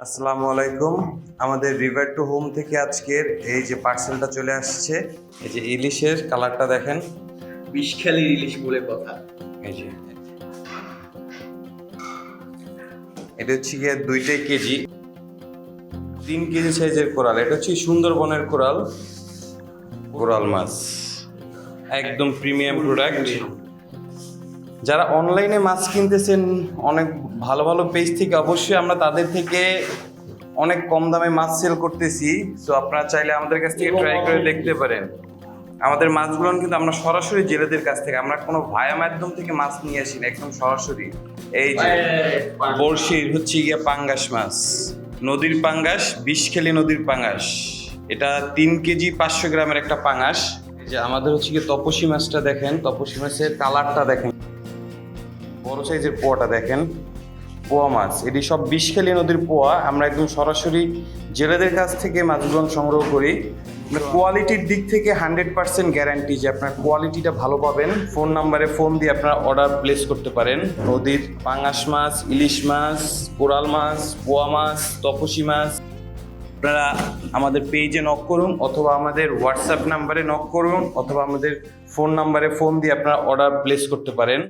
আসসালামু আলাইকুম। আমাদের রিভার টু হোম থেকে আজকের এই যে পার্সেলটা চলে আসছে এই যে ইলিশের কালারটা দেখেন। বিষখালী ইলিশ বলে কথা। এই যে। এটা হচ্ছে গিয়ে দুইটাই কেজি। তিন কেজি সাইজের কোরাল। এটা হচ্ছে সুন্দরবনের কোরাল। কোরাল মাছ। একদম প্রিমিয়াম প্রোডাক্ট যারা অনলাইনে মাছ কিনতেছেন, অনেক ভালো ভালো পেজ থেকে অবশ্যই আমরা তাদের থেকে অনেক কম দামে মাছ সেল করতেছি। তো আপনারা চাইলে আমাদের কাছ থেকে ট্রাই করে দেখতে পারেন। আমাদের মাছগুলো কিন্তু আমরা সরাসরি জেলেদের কাছ থেকে, আমরা কোনো ভায়া মাধ্যম থেকে মাছ নিয়ে আসি না, একদম সরাসরি। এই যে বড়শির হচ্ছে গিয়া পাঙ্গাস মাছ। নদীর পাঙ্গাস, বিষখেলি নদীর পাঙ্গাস। এটা তিন কেজি পাঁচশো গ্রামের একটা পাঙ্গাস। যে আমাদের হচ্ছে গিয়ে তপসী মাছটা দেখেন তপসী মাছের কালারটা দেখেন। বড় সাইজের পোয়াটা দেখেন। পোয়া মাছ এটি সব বিষখালী নদীর পোয়া। আমরা একদম সরাসরি জেলেদের কাছ থেকে মাছগুলো সংগ্রহ করি। কোয়ালিটির দিক থেকে হান্ড্রেড পার্সেন্ট গ্যারান্টি যে আপনার কোয়ালিটিটা ভালো পাবেন। ফোন নাম্বারে ফোন দিয়ে আপনারা অর্ডার প্লেস করতে পারেন। নদীর পাঙাশ মাছ ইলিশ মাছ কোরাল মাছ পোয়া মাছ তপসী মাছ। আপনারা আমাদের পেজে নক করুন অথবা আমাদের হোয়াটসঅ্যাপ নাম্বারে নক করুন অথবা আমাদের ফোন নাম্বারে ফোন দিয়ে আপনারা অর্ডার প্লেস করতে পারেন।